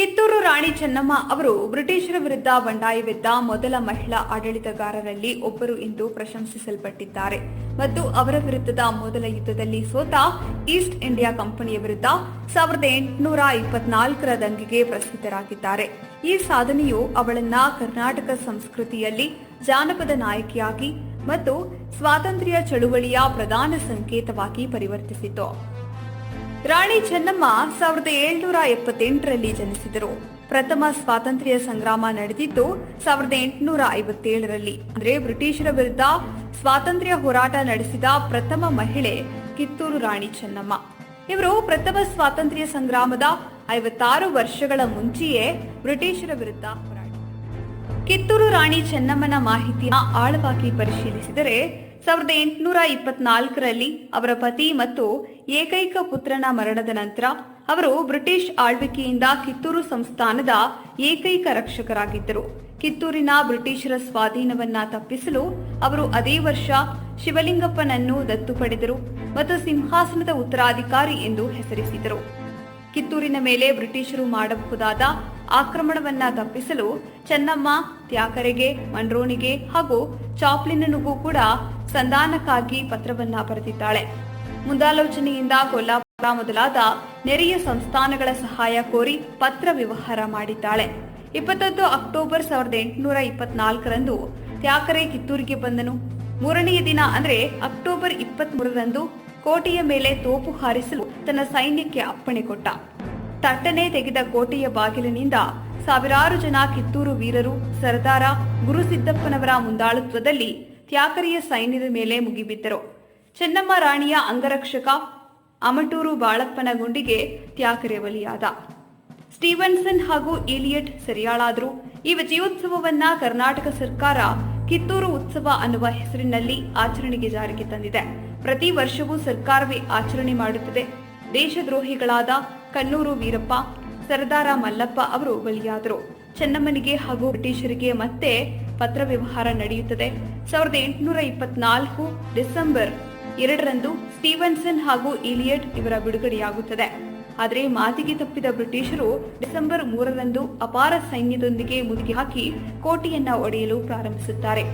ಕಿತ್ತೂರು ರಾಣಿ ಚೆನ್ನಮ್ಮ ಅವರು ಬ್ರಿಟಿಷರ ವಿರುದ್ಧ ಬಂಡಾಯವೆದ್ದ ಮೊದಲ ಮಹಿಳಾ ಆಡಳಿತಗಾರರಲ್ಲಿ ಒಬ್ಬರು ಎಂದು ಪ್ರಶಂಸಿಸಲ್ಪಟ್ಟಿದ್ದಾರೆ. ಮತ್ತು ಅವರ ವಿರುದ್ಧದ ಮೊದಲ ಯುದ್ಧದಲ್ಲಿ ಸೋತ ಈಸ್ಟ್ ಇಂಡಿಯಾ ಕಂಪನಿಯ ವಿರುದ್ಧ ಸಾವಿರದ ಎಂಟುನೂರ ಇಪ್ಪತ್ನಾಲ್ಕರ ದಂಗೆಗೆ ಪ್ರಸಿದ್ಧರಾಗಿದ್ದಾರೆ. ಈ ಸಾಧನೆಯು ಅವಳನ್ನ ಕರ್ನಾಟಕ ಸಂಸ್ಕೃತಿಯಲ್ಲಿ ಜಾನಪದ ನಾಯಕಿಯಾಗಿ ಮತ್ತು ಸ್ವಾತಂತ್ರ್ಯ ಚಳುವಳಿಯ ಪ್ರಧಾನ ಸಂಕೇತವಾಗಿ ಪರಿವರ್ತಿಸಿತು. ರಾಣಿ ಚೆನ್ನಮ್ಮ ಸಾವಿರದ ಏಳ್ನೂರ ಎಪ್ಪತ್ತೆಂಟರಲ್ಲಿ ಜನಿಸಿದರು. ಪ್ರಥಮ ಸ್ವಾತಂತ್ರ್ಯ ಸಂಗ್ರಾಮ ನಡೆದಿದ್ದು ಸಾವಿರದ ಎಂಟುನೂರ ಐವತ್ತೇಳರಲ್ಲಿ. ಅಂದ್ರೆ ಬ್ರಿಟಿಷರ ವಿರುದ್ಧ ಸ್ವಾತಂತ್ರ್ಯ ಹೋರಾಟ ನಡೆಸಿದ ಪ್ರಥಮ ಮಹಿಳೆ ಕಿತ್ತೂರು ರಾಣಿ ಚೆನ್ನಮ್ಮ. ಇವರು ಪ್ರಥಮ ಸ್ವಾತಂತ್ರ್ಯ ಸಂಗ್ರಾಮದ ಐವತ್ತಾರು ವರ್ಷಗಳ ಮುಂಚೆಯೇ ಬ್ರಿಟಿಷರ ವಿರುದ್ಧ ಹೋರಾಟ ಕಿತ್ತೂರು ರಾಣಿ ಚೆನ್ನಮ್ಮನ ಮಾಹಿತಿಯ ಆಳವಾಗಿ ಪರಿಶೀಲಿಸಿದರೆ ಸಾವಿರದ ಎಂಟುನೂರ ಇಪ್ಪತ್ನಾಲ್ಕರಲ್ಲಿ ಅವರ ಪತಿ ಮತ್ತು ಏಕೈಕ ಪುತ್ರನ ಮರಣದ ನಂತರ ಅವರು ಬ್ರಿಟಿಷ್ ಆಳ್ವಿಕೆಯಿಂದ ಕಿತ್ತೂರು ಸಂಸ್ಥಾನದ ಏಕೈಕ ರಕ್ಷಕರಾಗಿದ್ದರು. ಕಿತ್ತೂರಿನ ಬ್ರಿಟಿಷರ ಸ್ವಾಧೀನವನ್ನ ತಪ್ಪಿಸಲು ಅವರು ಅದೇ ವರ್ಷ ಶಿವಲಿಂಗಪ್ಪನನ್ನು ದತ್ತು ಪಡೆದರು ಮತ್ತು ಸಿಂಹಾಸನದ ಉತ್ತರಾಧಿಕಾರಿ ಎಂದು ಹೆಸರಿಸಿದರು. ಕಿತ್ತೂರಿನ ಮೇಲೆ ಬ್ರಿಟಿಷರು ಮಾಡಬಹುದಾದ ಆಕ್ರಮಣವನ್ನ ತಪ್ಪಿಸಲು ಚೆನ್ನಮ್ಮ, ತ್ಯಾಕರೆಗೆ ಮಂಡ್ರೋಣಿಗೆ ಹಾಗೂ ಚಾಪ್ಲಿನನಿಗೂ ಕೂಡ ಸಂಧಾನಕ್ಕಾಗಿ ಪತ್ರವನ್ನ ಬರೆದಿದ್ದಾಳೆ. ಮುಂದಾಲೋಚನೆಯಿಂದ ಕೊಲ್ಲಾಪುರ ಮೊದಲಾದ ನೆರೆಯ ಸಂಸ್ಥಾನಗಳ ಸಹಾಯ ಕೋರಿ ಪತ್ರ ವ್ಯವಹಾರ ಮಾಡಿದ್ದಾಳೆ. ಇಪ್ಪತ್ತೊಂದು ಅಕ್ಟೋಬರ್ ಸಾವಿರದ ಎಂಟುನೂರ ಇಪ್ಪತ್ನಾಲ್ಕರಂದು ತ್ಯಾಕರೆ ಕಿತ್ತೂರಿಗೆ ಬಂದನು. ಮೂರನೆಯ ದಿನ ಅಂದ್ರೆ ಅಕ್ಟೋಬರ್ ಇಪ್ಪತ್ತ್ ಮೂರರಂದು ಕೋಟೆಯ ಮೇಲೆ ತೋಪು ಹಾರಿಸಲು ತನ್ನ ಸೈನ್ಯಕ್ಕೆ ಅಪ್ಪಣೆ ಕೊಟ್ಟ. ತಟ್ಟನೆ ತೆಗೆದ ಕೋಟೆಯ ಬಾಗಿಲಿನಿಂದ ಸಾವಿರಾರು ಜನ ಕಿತ್ತೂರು ವೀರರು, ಸರದಾರ ಗುರುಸಿದ್ದಪ್ಪನವರ ಮುಂದಾಳುತ್ವದಲ್ಲಿ ತ್ಯಾಕರೆಯ ಸೈನ್ಯದ ಮೇಲೆ ಮುಗಿಬಿದ್ದರು. ಚೆನ್ನಮ್ಮ ರಾಣಿಯ ಅಂಗರಕ್ಷಕ ಅಮಟೂರು ಬಾಳಪ್ಪನ ಗುಂಡಿಗೆ ತ್ಯಾಕರೆ ಬಲಿಯಾದ. ಸ್ಟೀವನ್ಸನ್ ಹಾಗೂ ಇಲಿಯಟ್ ಸರಿಯಾಳಾದರು. ಈ ವಿಜಯೋತ್ಸವವನ್ನ ಕರ್ನಾಟಕ ಸರ್ಕಾರ ಕಿತ್ತೂರು ಉತ್ಸವ ಅನ್ನುವ ಹೆಸರಿನಲ್ಲಿ ಆಚರಣೆಗೆ ಜಾರಿಗೆ ತಂದಿದೆ. ಪ್ರತಿ ವರ್ಷವೂ ಸರ್ಕಾರವೇ ಆಚರಣೆ ಮಾಡುತ್ತದೆ. ದೇಶದ್ರೋಹಿಗಳಾದ ಕಣ್ಣೂರು ವೀರಪ್ಪ, ಸರದಾರ ಮಲ್ಲಪ್ಪ ಅವರು ಬಲಿಯಾದರು. ಚೆನ್ನಮ್ಮನಿಗೆ ಹಾಗೂ ಬ್ರಿಟಿಷರಿಗೆ ಮತ್ತೆ ಪತ್ರ ವ್ಯವಹಾರ ನಡೆಯುತ್ತದೆ. ಸಾವಿರದ ಎಂಟುನೂರ ಇಪ್ಪತ್ನಾಲ್ಕು ಡಿಸೆಂಬರ್ ಎರಡರಂದು ಸ್ಟೀವನ್ಸನ್ ಹಾಗೂ ಇಲಿಯಟ್ ಇವರ ಬಿಡುಗಡೆಯಾಗುತ್ತದೆ. ಆದರೆ ಮಾತಿಗೆ ತಪ್ಪಿದ ಬ್ರಿಟಿಷರು ಡಿಸೆಂಬರ್ ಮೂರರಂದು ಅಪಾರ ಸೈನ್ಯದೊಂದಿಗೆ ಮುದುಗಿ ಹಾಕಿ ಕೋಟೆಯನ್ನ ಒಡೆಯಲು ಪ್ರಾರಂಭಿಸುತ್ತಾರೆ.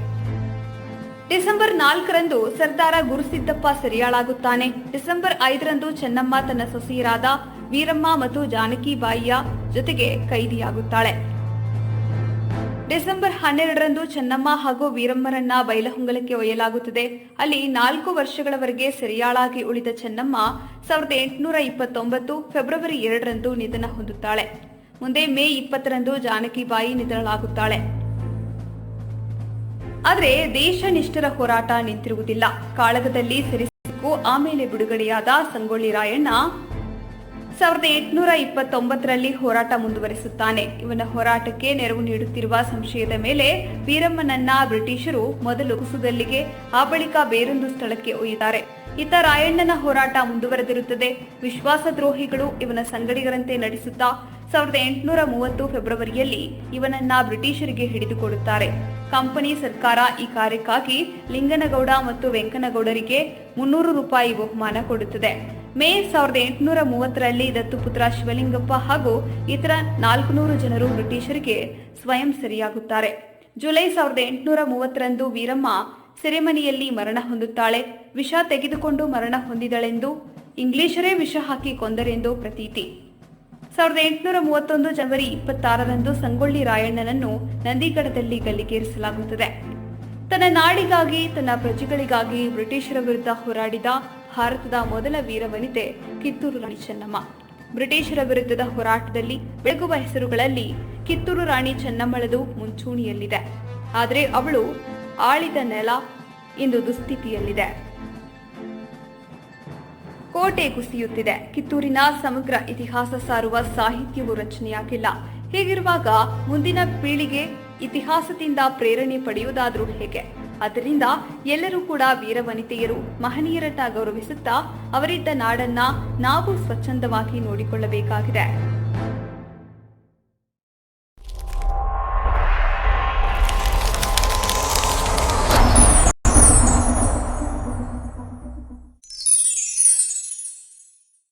ಡಿಸೆಂಬರ್ ನಾಲ್ಕರಂದು ಸರ್ದಾರ ಗುರುಸಿದ್ದಪ್ಪ ಸರಿಯಾಳಾಗುತ್ತಾನೆ. ಡಿಸೆಂಬರ್ ಐದರಂದು ಚೆನ್ನಮ್ಮ ತನ್ನ ಸೊಸೆಯರಾದ ವೀರಮ್ಮ ಮತ್ತು ಜಾನಕಿಬಾಯಿಯ ಜೊತೆಗೆ ಕೈದಿಯಾಗುತ್ತಾಳೆ. ಡಿಸೆಂಬರ್ ಹನ್ನೆರಡರಂದು ಚೆನ್ನಮ್ಮ ಹಾಗೂ ವೀರಮ್ಮರನ್ನ ಬೈಲಹೊಂಗಲಕ್ಕೆ ಒಯ್ಯಲಾಗುತ್ತದೆ. ಅಲ್ಲಿ ನಾಲ್ಕು ವರ್ಷಗಳವರೆಗೆ ಸೆರೆಯಾಳಾಗಿ ಉಳಿದ ಚೆನ್ನಮ್ಮ ಸಾವಿರದ ಎಂಟುನೂರ ಇಪ್ಪತ್ತೊಂಬತ್ತು ಫೆಬ್ರವರಿ ಎರಡರಂದು ನಿಧನ ಹೊಂದುತ್ತಾಳೆ. ಮುಂದೆ ಮೇ ಇಪ್ಪತ್ತರಂದು ಜಾನಕಿಬಾಯಿ ನಿಧನಳಾಗುತ್ತಾಳೆ. ಆದರೆ ದೇಶ ನಿಷ್ಠರ ಹೋರಾಟ ನಿಂತಿರುವುದಿಲ್ಲ. ಕಾಳಗದಲ್ಲಿ ಸೆರೆ ಆಮೇಲೆ ಬಿಡುಗಡೆಯಾದ ಸಂಗೊಳ್ಳಿ ರಾಯಣ್ಣ ಸಾವಿರದ ಎಂಟುನೂರ ಇಪ್ಪತ್ತೊಂಬತ್ತರಲ್ಲಿ ಹೋರಾಟ ಮುಂದುವರಿಸುತ್ತಾನೆ. ಇವನ ಹೋರಾಟಕ್ಕೆ ನೆರವು ನೀಡುತ್ತಿರುವ ಸಂಶಯದ ಮೇಲೆ ವೀರಮ್ಮನನ್ನ ಬ್ರಿಟಿಷರು ಮೊದಲು ಕುಸುಗಲ್ಲಿಗೆ ಆ ಬಳಿಕ ಬೇರೊಂದು ಸ್ಥಳಕ್ಕೆ ಒಯ್ಯುತ್ತಾರೆ. ಇತ್ತ ರಾಯಣ್ಣನ ಹೋರಾಟ ಮುಂದುವರೆದಿರುತ್ತದೆ. ವಿಶ್ವಾಸದ್ರೋಹಿಗಳು ಇವನ ಸಂಗಡಿಗರಂತೆ ನಡೆಸುತ್ತಾ ಸಾವಿರದ ಎಂಟುನೂರ ಮೂವತ್ತು ಫೆಬ್ರವರಿಯಲ್ಲಿ ಇವನನ್ನ ಬ್ರಿಟಿಷರಿಗೆ ಹಿಡಿದುಕೊಡುತ್ತಾರೆ. ಕಂಪನಿ ಸರ್ಕಾರ ಈ ಕಾರ್ಯಕ್ಕಾಗಿ ಲಿಂಗನಗೌಡ ಮತ್ತು ವೆಂಕನಗೌಡರಿಗೆ ಮುನ್ನೂರು ರೂಪಾಯಿ ಬಹುಮಾನ ಕೊಡುತ್ತದೆ. ಮೇ ಸಾವಿರದ ಎಂಟುನೂರ ಮೂವತ್ತರಲ್ಲಿ ದತ್ತುಪುತ್ರ ಶಿವಲಿಂಗಪ್ಪ ಹಾಗೂ ಇತರ ನಾಲ್ಕುನೂರು ಜನರು ಬ್ರಿಟಿಷರಿಗೆ ಸ್ವಯಂ ಸರಿಯಾಗುತ್ತಾರೆ. ಜುಲೈ ಸಾವಿರದ ಎಂಟುನೂರ ಮೂವತ್ತರಂದು ವೀರಮ್ಮ ಸೆರೆಮನೆಯಲ್ಲಿ ಮರಣ ಹೊಂದುತ್ತಾಳೆ. ವಿಷ ತೆಗೆದುಕೊಂಡು ಮರಣ ಹೊಂದಿದಳೆಂದು ಇಂಗ್ಲಿಷರೇ ವಿಷ ಹಾಕಿ ಕೊಂದರೆಂದು ಪ್ರತೀತಿ. ಸಾವಿರದ ಎಂಟುನೂರ ಮೂವತ್ತೊಂದು ಜನವರಿ ಇಪ್ಪತ್ತಾರರಂದು ಸಂಗೊಳ್ಳಿ ರಾಯಣ್ಣನನ್ನು ನಂದಿಗಡದಲ್ಲಿ ಗಲ್ಲಿಗೇರಿಸಲಾಗುತ್ತದೆ. ತನ್ನ ನಾಡಿಗಾಗಿ, ತನ್ನ ಪ್ರಜೆಗಳಿಗಾಗಿ ಬ್ರಿಟಿಷರ ವಿರುದ್ಧ ಹೋರಾಡಿದ ಭಾರತದ ಮೊದಲ ವೀರವನಿತೆ ಕಿತ್ತೂರು ರಾಣಿ ಚೆನ್ನಮ್ಮ. ಬ್ರಿಟಿಷರ ವಿರುದ್ಧದ ಹೋರಾಟದಲ್ಲಿ ಬೆಳಗುವ ಹೆಸರುಗಳಲ್ಲಿ ಕಿತ್ತೂರು ರಾಣಿ ಚೆನ್ನಮ್ಮಳದು ಮುಂಚೂಣಿಯಲ್ಲಿದೆ. ಆದರೆ ಅವಳು ಆಳಿದ ನೆಲ ಇಂದು ದುಸ್ಥಿತಿಯಲ್ಲಿದೆ. ಕೋಟೆ ಕುಸಿಯುತ್ತಿದೆ. ಕಿತ್ತೂರಿನ ಸಮಗ್ರ ಇತಿಹಾಸ ಸಾರುವ ಸಾಹಿತ್ಯವು ರಚನೆಯಾಗಿಲ್ಲ. ಹೀಗಿರುವಾಗ ಮುಂದಿನ ಪೀಳಿಗೆ ಇತಿಹಾಸದಿಂದ ಪ್ರೇರಣೆ ಪಡೆಯುವುದಾದರೂ ಹೇಗೆ? ಅದರಿಂದ ಎಲ್ಲರೂ ಕೂಡ ವೀರವನಿತೆಯರು ಮಹನೀಯರನ್ನ ಗೌರವಿಸುತ್ತಾ ಅವರಿದ್ದ ನಾಡನ್ನ ನಾವು ಸ್ವಚ್ಛಂದವಾಗಿ ನೋಡಿಕೊಳ್ಳಬೇಕಾಗಿದೆ.